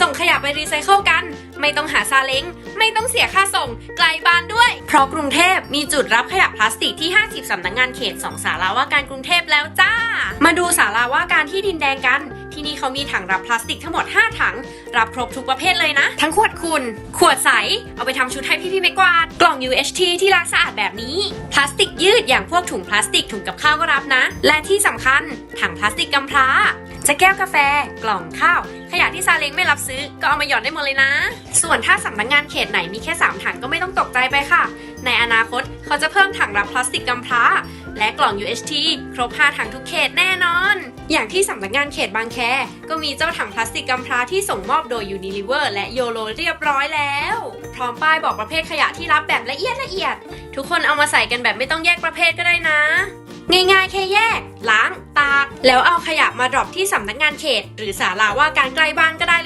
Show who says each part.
Speaker 1: ส่งขยะไปรีไซเคิลกัน ไม่ต้องหาซาเล้ง ไม่ต้องเสียค่าส่ง ไกลบ้านด้วย เพราะกรุงเทพมีจุดรับขยะพลาสติกที่ 50 สำนักงงานเขต 2 สาราว่าการกรุงเทพแล้วจ้า มาดูสาราว่าการที่ดินแดงกัน ที่นี่เขามีถังรับพลาสติกทั้งหมด 5 ถัง รับครบทุกประเภทเลยนะ ทั้งขวดคุณ ขวดใส เอาไปทำชุดให้พี่ๆไม่กวาด กล่อง UHT ที่ล้างสะอาดแบบนี้ พลาสติกยืดอย่างพวกถุงพลาสติกถุงกับข้าวก็รับนะ และที่สำคัญถังพลาสติกกำพร้าจะแก้วกาแฟ กล่องข้าว ขยะที่ซาเล้งไม่รับซื้อ ก็เอามาหย่อนได้หมดเลยนะ ส่วนถ้าสำนักงงานเขตไหนมีแค่ 3 ถังก็ไม่ต้องตกใจไปค่ะ ในอนาคต เขาจะเพิ่มถังรับพลาสติกกำพร้า และกล่อง UHT ครบ 5 ถังทุกเขตแน่นอน อย่างที่สำนักงานเขตบางแค ก็มีเจ้าถังพลาสติกกำพร้าที่ส่งมอบโดย Unilever และ YOLO เรียบร้อยแล้ว พร้อมป้ายบอกประเภทขยะที่รับแบบละเอียดละเอียด ทุกคนเอามาใส่กันแบบไม่ต้องแยกประเภทก็ได้นะ ง่ายๆแค่แยก ล้าง ตาก แล้วเอาขยะมาดรอปที่สำนักงานเขต หรือศาลาว่าการใกล้บ้านก็ได้เ